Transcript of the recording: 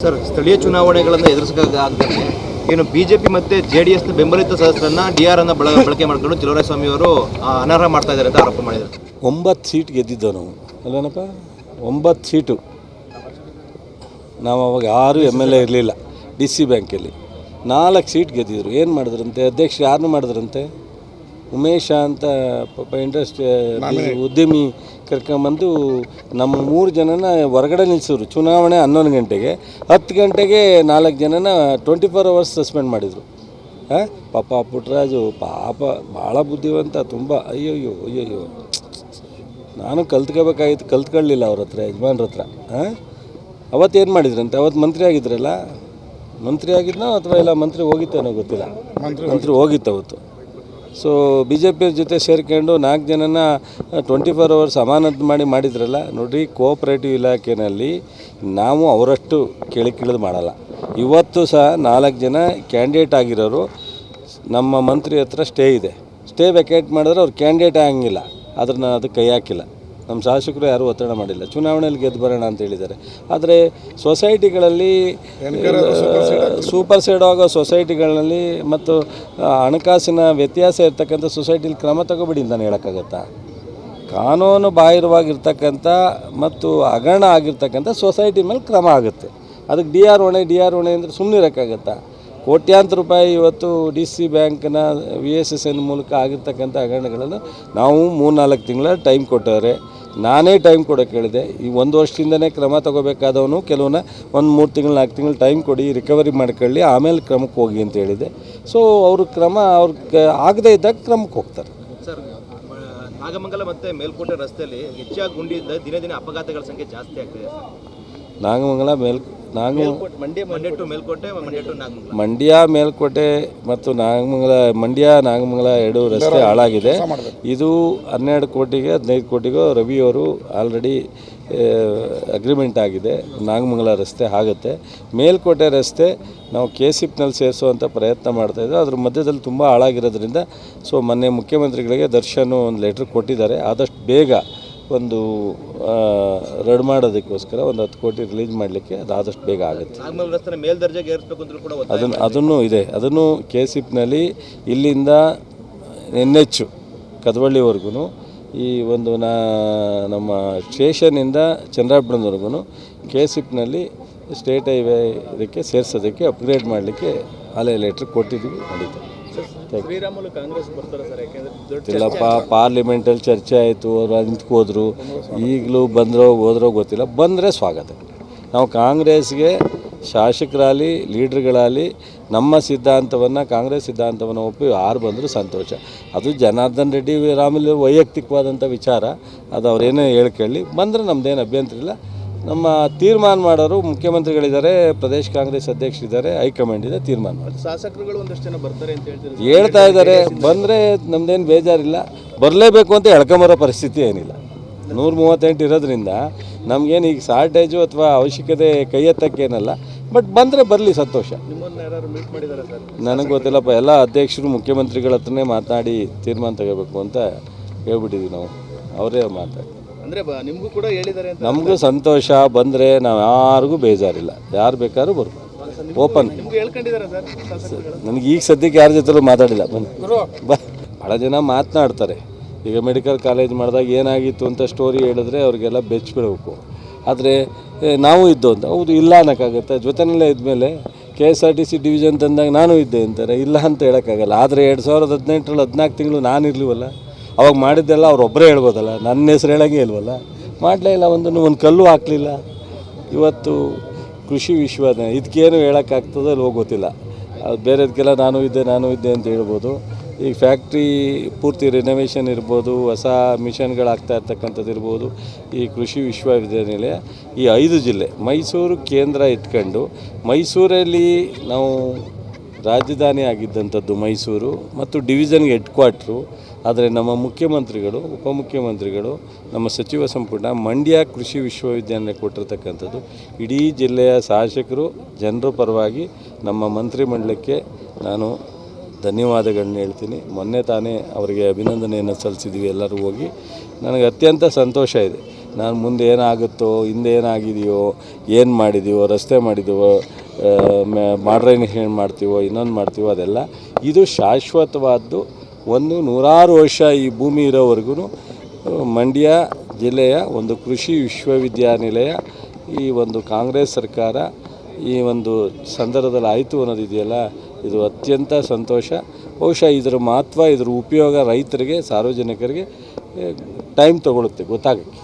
Sir ಸ್ಥಳೀಯ ಚುನಾವಣೆಗಳನ್ನು ಎದುರಿಸಕ್ಕಾಗದೆ ಏನು ಬಿಜೆಪಿ ಮತ್ತೆ ಜೆ ಡಿ ಎಸ್ನ ಬೆಂಬಲಿತ ಸದಸ್ಯರನ್ನ ಡಿ ಆರ್ ಅನ್ನ ಬಳ- ಬಳಕೆ ಮಾಡ್ಕೊಂಡು ಸ್ವಾಮಿ ಅವರು ಅನರ್ಹ ಮಾಡ್ತಾ ಇದ್ದಾರೆ ಅಂತ ಆರೋಪ ಮಾಡಿದ್ದಾರೆ ಒಂಬತ್ತು ಸೀಟ್ ಗೆದ್ದಿದ್ದೋ ನಾವು ಅಲ್ಲೇನಪ್ಪ ಒಂಬತ್ತು ಸೀಟು. ನಾವು ಅವಾಗ ಯಾರು ಎಂ ಎಲ್ ಎ ಇರಲಿಲ್ಲ ಡಿ ಸಿ ಬ್ಯಾಂಕಲ್ಲಿ ನಾಲ್ಕು ಸೀಟ್ ಗೆದ್ದಿದ್ರು. ಏನು ಮಾಡಿದ್ರಂತೆ? ಅಧ್ಯಕ್ಷರು ಯಾರನ್ನು ಮಾಡಿದ್ರಂತೆ? ಉಮೇಶ ಅಂತ ಪಾಪ ಇಂಡಸ್ಟ್ರಿ ಉದ್ಯಮಿ ಕರ್ಕೊಂಬಂದು ನಮ್ಮ ಮೂರು ಜನನ ಹೊರಗಡೆ ನಿಲ್ಲಿಸಿದ್ರು ಚುನಾವಣೆ ಹನ್ನೊಂದು ಗಂಟೆಗೆ. ಹತ್ತು ಗಂಟೆಗೆ ನಾಲ್ಕು ಜನನ ಟ್ವೆಂಟಿ ಫೋರ್ ಅವರ್ಸ್ ಸಸ್ಪೆಂಡ್ ಮಾಡಿದರು. ಹಾಂ? ಪಾಪ ಪುಟ್ಟರಾಜು ಪಾಪ ಭಾಳ ಬುದ್ಧಿವಂತ ತುಂಬ. ಅಯ್ಯಯ್ಯೋ ಅಯ್ಯಯ್ಯೋ. ನಾನು ಕಲ್ತ್ಕೋಬೇಕಾಗಿತ್ತು ಕಲ್ತ್ಕೊಳ್ಳಿಲ್ಲ ಅವ್ರ ಹತ್ರ ಯಜಮಾನ್ರ ಹತ್ರ. ಹಾಂ? ಅವತ್ತೇನು ಮಾಡಿದ್ರಂತೆ? ಅವತ್ತು ಮಂತ್ರಿ ಆಗಿದ್ರಲ್ಲ? ಮಂತ್ರಿ ಆಗಿದ್ನೋ ಅಥವಾ ಇಲ್ಲ ಮಂತ್ರಿ ಹೋಗಿತ್ತೇನೋ ಗೊತ್ತಿಲ್ಲ. ಮಂತ್ರಿ ಹೋಗಿತ್ತು ಅವತ್ತು. ಸೊ ಬಿ ಜೆ ಪಿ ಜೊತೆ ಸೇರ್ಕೊಂಡು ನಾಲ್ಕು ಜನನ ಟ್ವೆಂಟಿ ಫೋರ್ ಅವರ್ಸ್ ಅಮಾನತ್ ಮಾಡಿ ಮಾಡಿದ್ರಲ್ಲ, ನೋಡಿರಿ ಕೋಆಪ್ರೇಟಿವ್ ಇಲಾಖೆಯಲ್ಲಿ ನಾವು ಅವರಷ್ಟು ಕೇಳಿ ಕೇಳಿಕಿಳಿದು ಮಾಡಲ್ಲ. ಇವತ್ತು ಸಹ ನಾಲ್ಕು ಜನ ಕ್ಯಾಂಡಿಡೇಟ್ ಆಗಿರೋರು, ನಮ್ಮ ಮಂತ್ರಿ ಹತ್ರ ಸ್ಟೇ ಇದೆ. ಸ್ಟೇ ವೆಕೇಟ್ ಮಾಡಿದ್ರೆ ಅವ್ರು ಕ್ಯಾಂಡಿಡೇಟ್ ಆಗಂಗಿಲ್ಲ. ಅದನ್ನ ಅದಕ್ಕೆ ಕೈ ಹಾಕಿಲ್ಲ. ನಮ್ಮ ಶಾಸಕರು ಯಾರೂ ಒತ್ತಡ ಮಾಡಿಲ್ಲ. ಚುನಾವಣೆಯಲ್ಲಿ ಗೆದ್ದು ಬರೋಣ ಅಂತ ಹೇಳಿದ್ದಾರೆ. ಆದರೆ ಸೊಸೈಟಿಗಳಲ್ಲಿ ಸೂಪರ್ ಸೈಡ್ ಆಗೋ ಸೊಸೈಟಿಗಳಲ್ಲಿ ಮತ್ತು ಹಣಕಾಸಿನ ವ್ಯತ್ಯಾಸ ಇರ್ತಕ್ಕಂಥ ಸೊಸೈಟಿಲಿ ಕ್ರಮ ತಗೋಬಿಡಿ ಅಂತ ಹೇಳೋಕ್ಕಾಗತ್ತಾ? ಕಾನೂನು ಬಾಹಿರವಾಗಿರ್ತಕ್ಕಂಥ ಮತ್ತು ಹಗರಣ ಆಗಿರ್ತಕ್ಕಂಥ ಸೊಸೈಟಿ ಮೇಲೆ ಕ್ರಮ ಆಗುತ್ತೆ. ಅದಕ್ಕೆ ಡಿ ಆರ್ ಹೊಣೆ ಡಿ ಆರ್ ಹೊಣೆ ಅಂದರೆ ಸುಮ್ಮನೆ ಇರೋಕ್ಕಾಗತ್ತಾ? ಕೋಟ್ಯಾಂತರ ರೂಪಾಯಿ ಇವತ್ತು ಡಿ ಸಿ ಬ್ಯಾಂಕ್ನ ವಿ ಎಸ್ ಎಸ್ ಎನ್ ಮೂಲಕ ಆಗಿರ್ತಕ್ಕಂಥ ಹಗರಣಗಳನ್ನು ನಾವು ಮೂರ್ನಾಲ್ಕು ತಿಂಗಳ ಟೈಮ್ ಕೊಟ್ಟವ್ರೆ. ನಾನೇ ಟೈಮ್ ಕೊಡೋಕೆ ಹೇಳಿದೆ ಈ ಒಂದು ವರ್ಷದಿಂದನೇ ಕ್ರಮ ತಗೋಬೇಕಾದವನು ಕೆಲವನ್ನ ಒಂದು ಮೂರು ತಿಂಗಳು, ನಾಲ್ಕು ತಿಂಗಳು ಟೈಮ್ ಕೊಡಿ ರಿಕವರಿ ಮಾಡ್ಕೊಳ್ಳಿ, ಆಮೇಲೆ ಕ್ರಮಕ್ಕೆ ಹೋಗಿ ಅಂತ ಹೇಳಿದೆ. ಸೊ ಅವರು ಕ್ರಮ ಅವ್ರ ಆಗದೇ ಇದ್ದಾಗ ಕ್ರಮಕ್ಕೆ ಹೋಗ್ತಾರೆ. ನಾಗಮಂಗಲ ಮತ್ತು ಮೇಲ್ಕೋಟೆ ರಸ್ತೆಯಲ್ಲಿ ಹೆಚ್ಚಾಗಿ ಗುಂಡಿಯಿಂದ ದಿನೇ ದಿನ ಅಪಘಾತಗಳ ಸಂಖ್ಯೆ ಜಾಸ್ತಿ ಆಗ್ತಿದೆ ನಾಗಮಂಗಲ ಮೇಲ್ ನಾಗ ಮಂಡ್ಯ ಮೇಲ್ಕೋಟೆ ಮತ್ತು ನಾಗಮಂಗಲ ಮಂಡ್ಯ ನಾಗಮಂಗಲ ಎರಡು ರಸ್ತೆ ಹಾಳಾಗಿದೆ. ಇದು ಹನ್ನೆರಡು ಕೋಟಿಗೆ ಹದಿನೈದು ಕೋಟಿಗೂ ರವಿಯವರು ಆಲ್ರೆಡಿ ಅಗ್ರಿಮೆಂಟ್ ಆಗಿದೆ. ನಾಗಮಂಗಲ ರಸ್ತೆ ಆಗುತ್ತೆ. ಮೇಲ್ಕೋಟೆ ರಸ್ತೆ ನಾವು ಕೆ ಸಿಪ್ನಲ್ಲಿ ಸೇರಿಸುವಂಥ ಪ್ರಯತ್ನ ಮಾಡ್ತಾಯಿದ್ದೆ ಅದ್ರ ಮಧ್ಯದಲ್ಲಿ ತುಂಬ ಹಾಳಾಗಿರೋದ್ರಿಂದ ಸೊ ಮೊನ್ನೆ ಮುಖ್ಯಮಂತ್ರಿಗಳಿಗೆ ದರ್ಶನ್ ಒಂದು ಲೆಟ್ರ್ ಕೊಟ್ಟಿದ್ದಾರೆ. ಆದಷ್ಟು ಬೇಗ ಒಂದು ರಡ್ ಮಾಡೋದಕ್ಕೋಸ್ಕರ ಒಂದು ಹತ್ತು ಕೋಟಿ ರಿಲೀಸ್ ಮಾಡಲಿಕ್ಕೆ ಅದು ಆದಷ್ಟು ಬೇಗ ಆಗುತ್ತೆ. ಅದನ್ನು ಅದನ್ನು ಇದೆ. ಅದನ್ನು ಕೆ ಸಿಪ್ನಲ್ಲಿ ಇಲ್ಲಿಂದ ಎನ್ ಎಚ್ ಕದವಳ್ಳಿವರೆಗೂ ಈ ಒಂದು ನಾ ನಮ್ಮ ಸ್ಟೇಷನಿಂದ ಚಂದ್ರಾಪುರದವರೆಗೂ ಕೆ ಸಿಪ್ನಲ್ಲಿ ಸ್ಟೇಟ್ ಹೈವೇ ಇದಕ್ಕೆ ಸೇರಿಸೋದಕ್ಕೆ ಅಪ್ಗ್ರೇಡ್ ಮಾಡಲಿಕ್ಕೆ ಅಲೆ ಲೆಟ್ರ್ ಕೊಟ್ಟಿದ್ದೀವಿ ನಡೀತದೆ ಶ್ರೀರಾಮುಲು ಕಾಂಗ್ರೆಸ್ ಬರ್ತಾರೆ ಸರ್? ಯಾಕೆಂದ್ರೆ ಇಲ್ಲಪ್ಪ ಪಾರ್ಲಿಮೆಂಟಲ್ಲಿ ಚರ್ಚೆ ಆಯಿತು ಅವ್ರು ನಿಂತ್ಕೋದ್ರು. ಈಗಲೂ ಬಂದರೋ ಹೋದ್ರೋ ಗೊತ್ತಿಲ್ಲ. ಬಂದರೆ ಸ್ವಾಗತ. ನಾವು ಕಾಂಗ್ರೆಸ್ಗೆ ಶಾಸಕರಾಗಲಿ ಲೀಡ್ರ್ಗಳಾಗಲಿ ನಮ್ಮ ಸಿದ್ಧಾಂತವನ್ನು ಕಾಂಗ್ರೆಸ್ ಸಿದ್ಧಾಂತವನ್ನು ಒಪ್ಪಿ ಯಾರು ಬಂದರೂ ಸಂತೋಷ. ಅದು ಜನಾರ್ದನ್ ರೆಡ್ಡಿ ರಾಮುಲು ವೈಯಕ್ತಿಕವಾದಂಥ ವಿಚಾರ. ಅದು ಅವ್ರೇನೇ ಹೇಳ್ಕೊಳ್ಳಿ ಬಂದರೆ ನಮ್ಮದೇನು ಅಭ್ಯಂತರ ಇಲ್ಲ. ನಮ್ಮ ತೀರ್ಮಾನ ಮಾಡೋರು ಮುಖ್ಯಮಂತ್ರಿಗಳಿದ್ದಾರೆ ಪ್ರದೇಶ ಕಾಂಗ್ರೆಸ್ ಅಧ್ಯಕ್ಷರಿದ್ದಾರೆ ಹೈಕಮಾಂಡ್ ಇದೆ ತೀರ್ಮಾನ ಮಾಡಿ ಶಾಸಕರುಗಳು ಒಂದಷ್ಟು ಜನ ಬರ್ತಾರೆ ಅಂತ ಹೇಳ್ತಾರೆ ಹೇಳ್ತಾ ಇದ್ದಾರೆ. ಬಂದರೆ ನಮ್ದೇನು ಬೇಜಾರಿಲ್ಲ. ಬರಲೇಬೇಕು ಅಂತ ಎಳ್ಕೊಂಬರೋ ಪರಿಸ್ಥಿತಿ ಏನಿಲ್ಲ. ನೂರ ಮೂವತ್ತೆಂಟು ಇರೋದ್ರಿಂದ ನಮಗೇನು ಈಗ ಶಾರ್ಟೇಜು ಅಥವಾ ಅವಶ್ಯಕತೆ ಕೈ ಎತ್ತಕ್ಕೇನಲ್ಲ. ಬಟ್ ಬಂದರೆ ಬರಲಿ ಸಂತೋಷ. ನನಗೆ ಗೊತ್ತಿಲ್ಲಪ್ಪ ಎಲ್ಲ ಅಧ್ಯಕ್ಷರು ಮುಖ್ಯಮಂತ್ರಿಗಳ ಹತ್ರನೇ ಮಾತನಾಡಿ ತೀರ್ಮಾನ ತಗೋಬೇಕು ಅಂತ ಹೇಳ್ಬಿಟ್ಟಿದ್ವಿ ನಾವು. ಅವರೇ ಮಾತಾಡಿ. ಅಂದ್ರೆ ನಿಮಗೂ ಕೂಡ ಹೇಳಿದ್ದಾರೆ ಅಂತ ನಮಗೂ ಸಂತೋಷ ಬಂದರೆ ನಾವು ಯಾರಿಗೂ ಬೇಜಾರಿಲ್ಲ. ಯಾರು ಬೇಕಾದ್ರೂ ಬರ್ಬೋದು. ಓಪನ್ ನಿಮ್ಗೆ ಹೇಳ್ಕೊಂಡಿದ್ದಾರೆ ಸರ್ ಶಾಸಕರುಗಳು? ನನಗೆ ಈಗ ಸದ್ಯಕ್ಕೆ ಯಾರ ಜೊತೆಲೂ ಮಾತಾಡಿಲ್ಲ. ಬನ್ನಿ. ಬಹಳ ಭಾಳ ಜನ ಮಾತನಾಡ್ತಾರೆ. ಈಗ ಮೆಡಿಕಲ್ ಕಾಲೇಜ್ ಮಾಡಿದಾಗ ಏನಾಗಿತ್ತು ಅಂತ ಸ್ಟೋರಿ ಹೇಳಿದ್ರೆ ಅವ್ರಿಗೆಲ್ಲ ಬೆಚ್ಬಿಡ್ಬೇಕು ಆದರೆ ಏ, ನಾವು ಇದ್ದು ಅಂತ. ಹೌದು ಇಲ್ಲ ಅನ್ನೋಕ್ಕಾಗತ್ತೆ. ಜೊತೆನಲ್ಲೇ ಇದ್ಮೇಲೆ K S R T C division ತಂದಾಗ ನಾನು ಇದ್ದೆ ಅಂತಾರೆ. ಇಲ್ಲ ಅಂತ ಹೇಳೋಕ್ಕಾಗಲ್ಲ. ಆದರೆ ಎರಡು ಸಾವಿರದ ಹದಿನೆಂಟರಲ್ಲಿ ಹದಿನಾಲ್ಕು ತಿಂಗಳು ನಾನು ಇರಲಿವಲ್ಲ ಅವಾಗ ಮಾಡಿದ್ದೆಲ್ಲ ಅವ್ರೊಬ್ಬರೇ ಹೇಳ್ಬೋದಲ್ಲ, ನನ್ನ ಹೆಸ್ರು ಹೇಳೋಂಗೆ ಇಲ್ವಲ್ಲ? ಮಾಡಲೇ ಇಲ್ಲ ಒಂದನ್ನು ಒಂದು ಕಲ್ಲು ಹಾಕಲಿಲ್ಲ. ಇವತ್ತು ಕೃಷಿ ವಿಶ್ವವಿದ್ಯಾಲಯ ಇದಕ್ಕೇನು ಹೇಳೋಕ್ಕಾಗ್ತದೋ ಅಲ್ವೋ ಗೊತ್ತಿಲ್ಲ. ಅದು ಬೇರೆದಕ್ಕೆಲ್ಲ ನಾನು ಇದ್ದೆ ನಾನು ಇದ್ದೆ ಅಂತ ಹೇಳ್ಬೋದು. ಈಗ ಫ್ಯಾಕ್ಟ್ರಿ ಪೂರ್ತಿ ರಿನೋವೇಷನ್ ಇರ್ಬೋದು, ಹೊಸ ಮಿಷನ್ಗಳಾಗ್ತಾ ಇರ್ತಕ್ಕಂಥದ್ದು ಇರ್ಬೋದು, ಈ ಕೃಷಿ ವಿಶ್ವವಿದ್ಯಾನಿಲಯ. ಈ ಐದು ಜಿಲ್ಲೆ, ಮೈಸೂರು ಕೇಂದ್ರ ಇಟ್ಕೊಂಡು, ಮೈಸೂರಲ್ಲಿ ನಾವು ರಾಜಧಾನಿ ಆಗಿದ್ದಂಥದ್ದು ಮೈಸೂರು, ಮತ್ತು ಡಿವಿಷನ್ಗೆ ಹೆಡ್ ಕ್ವಾರ್ಟ್ರು ಆದರೆ ನಮ್ಮ ಮುಖ್ಯಮಂತ್ರಿಗಳು, ಉಪಮುಖ್ಯಮಂತ್ರಿಗಳು, ನಮ್ಮ ಸಚಿವ ಸಂಪುಟ, ಮಂಡ್ಯ ಕೃಷಿ ವಿಶ್ವವಿದ್ಯಾಲಯ ಕೊಟ್ಟಿರ್ತಕ್ಕಂಥದ್ದು. ಇಡೀ ಜಿಲ್ಲೆಯ ಶಾಸಕರು, ಜನರ ಪರವಾಗಿ ನಮ್ಮ ಮಂತ್ರಿಮಂಡಲಕ್ಕೆ ನಾನು ಧನ್ಯವಾದಗಳನ್ನ ಹೇಳ್ತೀನಿ. ಮೊನ್ನೆ ತಾನೇ ಅವರಿಗೆ ಅಭಿನಂದನೆಯನ್ನು ಸಲ್ಲಿಸಿದ್ವಿ ಎಲ್ಲರೂ ಹೋಗಿ. ನನಗೆ ಅತ್ಯಂತ ಸಂತೋಷ ಇದೆ. ನಾನು ಮುಂದೆ ಏನಾಗುತ್ತೋ, ಹಿಂದೆ ಏನಾಗಿದೆಯೋ, ಏನು ಮಾಡಿದೀವೋ, ರಸ್ತೆ ಮಾಡಿದೀವೋ ಏನು ಮಾಡ್ತೀವೋ, ಇನ್ನೊಂದು ಮಾಡ್ತೀವೋ ಅದೆಲ್ಲ. ಇದು ಶಾಶ್ವತವಾದ್ದು ಒಂದು ನೂರಾರು ವರ್ಷ ಈ ಭೂಮಿ ಇರೋವರೆಗೂ ಮಂಡ್ಯ ಜಿಲ್ಲೆಯ ಒಂದು ಕೃಷಿ ವಿಶ್ವವಿದ್ಯಾನಿಲಯ, ಈ ಒಂದು ಕಾಂಗ್ರೆಸ್ ಸರ್ಕಾರ ಈ ಒಂದು ಸಂದರ್ಭದಲ್ಲಿ ಆಯಿತು ಅನ್ನೋದಿದೆಯಲ್ಲ, ಇದು ಅತ್ಯಂತ ಸಂತೋಷ. ಬಹುಶಃ ಇದರ ಮಹತ್ವ, ಇದರ ಉಪಯೋಗ ರೈತರಿಗೆ, ಸಾರ್ವಜನಿಕರಿಗೆ ಟೈಮ್ ತಗೊಳುತ್ತೆ ಗೊತ್ತಾಗಕ್ಕೆ.